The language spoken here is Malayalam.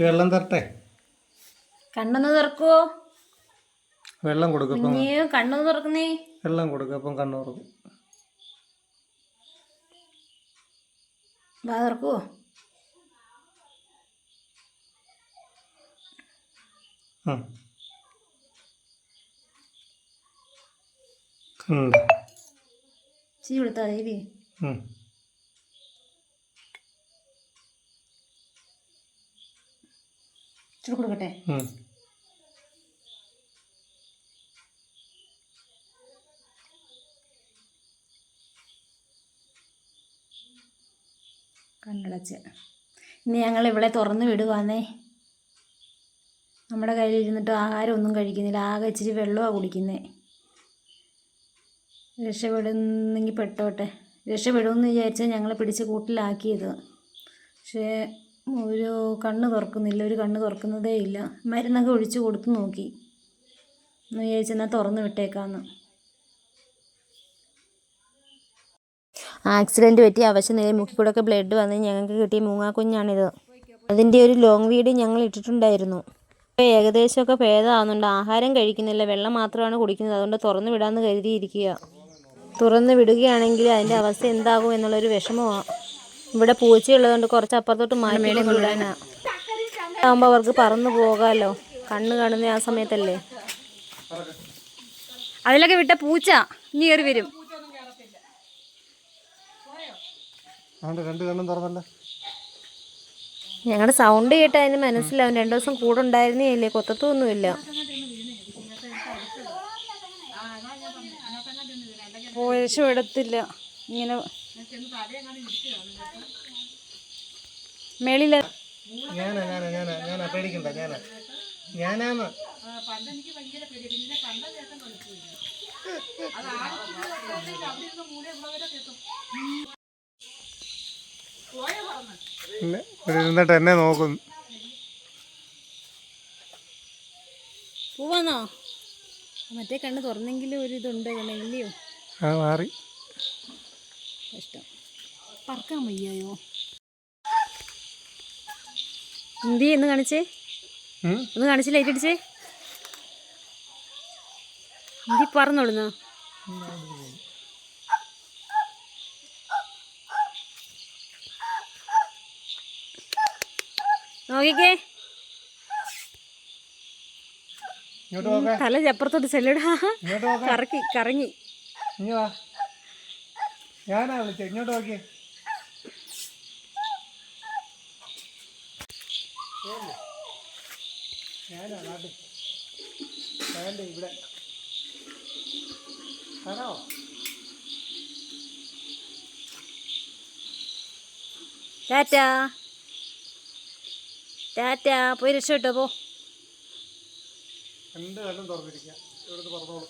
വെള്ളം തരട്ടെ? കണ്ണൊന്ന് തുറക്കുവോ? വെള്ളം കൊടുക്കും കണ്ണൊന്ന് തുറക്കുന്നേ. വെള്ളം കൊടുക്കും അപ്പം കണ്ണു തുറക്കും. വാ തുറക്കുവോ? കണ്ട ചീ കൊടുത്താ ദേവി. ഇച്ചിരി കൊടുക്കട്ടെ. കണ്ണടച്ച്. ഇനി ഞങ്ങൾ ഇവിടെ തുറന്ന് വിടുവാന്നേ. നമ്മുടെ കയ്യിൽ ഇരുന്നിട്ട് ആഹാരം ഒന്നും കഴിക്കുന്നില്ല. ആകെ ഇച്ചിരി വെള്ളമാണ് കുടിക്കുന്നേ. രക്ഷപ്പെടുന്നെങ്കിൽ പെട്ടോട്ടെ. രക്ഷപ്പെടുമെന്ന് വിചാരിച്ചാൽ ഞങ്ങൾ പിടിച്ച് കൂട്ടിലാക്കിയത്. പക്ഷേ ഒരു കണ്ണ് തുറക്കുന്നില്ല ഒരു കണ്ണ് തുറക്കുന്നതേ ഇല്ല. മരുന്നൊക്കെ ഒഴിച്ചു കൊടുത്തു നോക്കി. എന്ന് വിചാരിച്ചെന്നാൽ തുറന്നു വിട്ടേക്കാന്ന്. ആക്സിഡന്റ് പറ്റി അവശനിലയിൽ മുക്കിക്കൂടൊക്കെ ബ്ലഡ് വന്ന് ഞങ്ങൾക്ക് കിട്ടിയ മൂങ്ങാക്കുഞ്ഞാണിത്. അതിന്റെ ഒരു ലോങ് വീഡിയോ ഞങ്ങൾ ഇട്ടിട്ടുണ്ടായിരുന്നു. ഇപ്പോൾ ഏകദേശമൊക്കെ ഭേദമാകുന്നുണ്ട് ആഹാരം കഴിക്കുന്നില്ല. വെള്ളം മാത്രമാണ് കുടിക്കുന്നത്. അതുകൊണ്ട് തുറന്നു വിടാമെന്ന് കരുതിയിരിക്കുക. തുറന്ന് വിടുകയാണെങ്കിൽ അതിന്റെ അവസ്ഥ എന്താകും എന്നുള്ളൊരു വിഷമമാണ് ഇവിടെ പൂച്ചയുള്ളതുകൊണ്ട് കുറച്ച് അപ്പുറത്തോട്ട് മാറ്റി വിടാനാ ആകുമ്പോൾ അവർക്ക് പറന്നു പോകാമല്ലോ കണ്ണ് കാണുന്ന ആ സമയത്തല്ലേ? അതിലൊക്കെ വിട്ട പൂച്ച ഇനി കയറി വരും. ഞങ്ങളുടെ സൗണ്ട് കേട്ട് അതിന് മനസ്സിലാവും. രണ്ടു ദിവസം കൂടെ ഉണ്ടായിരുന്നേ കൊത്തത്തൊന്നുമില്ല. പോയശു എടുത്തില്ല. ഇങ്ങനെ മേളില ഞാനാ ഞാനാ ഞാനാ ഞാനാ പേടിക്കണ്ട ഞാനാ. ഞാനാന്ന്. ഇല്ല, ഇവിടെ ഇരുന്നിട്ട് എന്നെ നോക്കുന്നു. പോവാന്നോ? മറ്റേ കണ്ണ് തുറന്നെങ്കിലും ഒരു ഇതുണ്ട് കണ്ണ ഇല്ലയോ? ആ മാറി. കഷ്ടം പറക്കാൻ വയ്യായോ? എന്തി എന്ന് കാണിച്ചേ? ഒന്ന് കാണിച്ച് ലൈറ്റ് അടിച്ചേ. എന്തി പറന്നോളുന്നോ നോക്കിക്കേ. തല ചപ്പുറത്തോട്ട് ചെല്ലടാ. കറക്കി കറങ്ങി. ഞാനാ വിളിച്ചത് ഇങ്ങോട്ട് നോക്കിയേ. ഞാനാ നാട്ടിൽ. വേണ്ട ഇവിടെ. ആണോ? ടാറ്റാ. ടാറ്റാ പോയി രക്ഷപ്പെട്ടോ പോ. എന്ത് കണ്ണും തുറന്നിരിക്കുക ഇവിടുന്ന് പറഞ്ഞോളൂ.